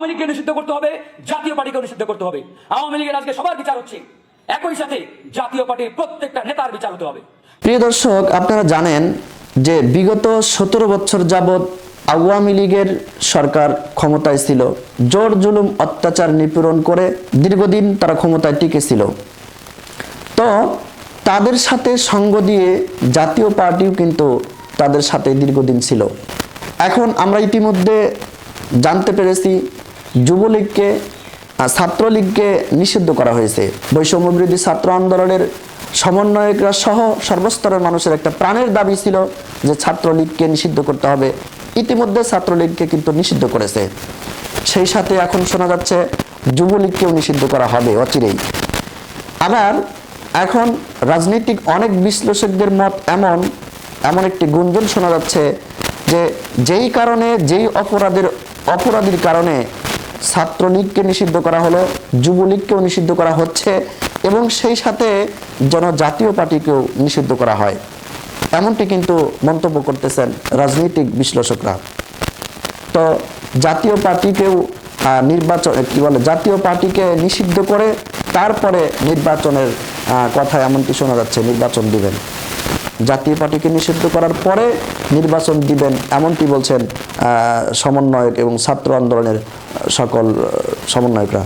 আওয়ামী লীগকে নিষিদ্ধ করতে হবে, জাতীয় পার্টিকেও নিষিদ্ধ করতে হবে। আওয়ামী লীগের আজকে সবার বিচার হচ্ছে। একই সাথে জাতীয় পার্টির প্রত্যেকটা নেতার বিচার হতে হবে। প্রিয় দর্শক, আপনারা জানেন যে বিগত সতেরো বছর যাবৎ আওয়ামী লীগের সরকার ক্ষমতায় ছিল। জোর জুলুম অত্যাচার নিপীড়ন করে দীর্ঘদিন তারা ক্ষমতায় টিকেছিল তো তাদের সাথে সঙ্গ দিয়ে জাতীয় পার্টিও কিন্তু তাদের সাথে দীর্ঘদিন ছিল। এখন আমরা ইতিমধ্যে জানতে পেরেছি যুবলীগকে ছাত্রলীগকে নিষিদ্ধ করা হয়েছে। বৈষম্য বিরোধী ছাত্র আন্দোলনের সমন্বয়করা সহ সর্বস্তরের মানুষের একটা প্রাণের দাবি ছিল যে ছাত্রলীগকে নিষিদ্ধ করতে হবে। ইতিমধ্যে ছাত্রলীগকে কিন্তু নিষিদ্ধ করেছে। সেই সাথে এখন শোনা যাচ্ছে যুবলীগকেও নিষিদ্ধ করা হবে অচিরেই। আবার এখন রাজনৈতিক অনেক বিশ্লেষকদের মত এমন এমন একটি গুঞ্জন শোনা যাচ্ছে যে যেই কারণে, যেই অপরাধের, অপরাধীর কারণে ছাত্রলীগকে নিষিদ্ধ করা হলো, যুবলীগকেও নিষিদ্ধ করা হচ্ছে, এবং সেই সাথে যেন জাতীয় পার্টিকেও নিষিদ্ধ করা হয়। এমনটি কিন্তু মন্তব্য করতেছেন রাজনৈতিক বিশ্লেষকরা। তো জাতীয় পার্টিকেও নির্বাচন, কি বলে, জাতীয় পার্টিকে নিষিদ্ধ করে তারপরে নির্বাচনের কথা এমনকি শোনা যাচ্ছে, নির্বাচন দিবেন। জাতীয় পার্টিকে নিষিদ্ধ করার পরে নির্বাচন দিবেন এমনটি বলছেন সমন্বয়ক এবং ছাত্র আন্দোলনের সকল সমন্বয়করা।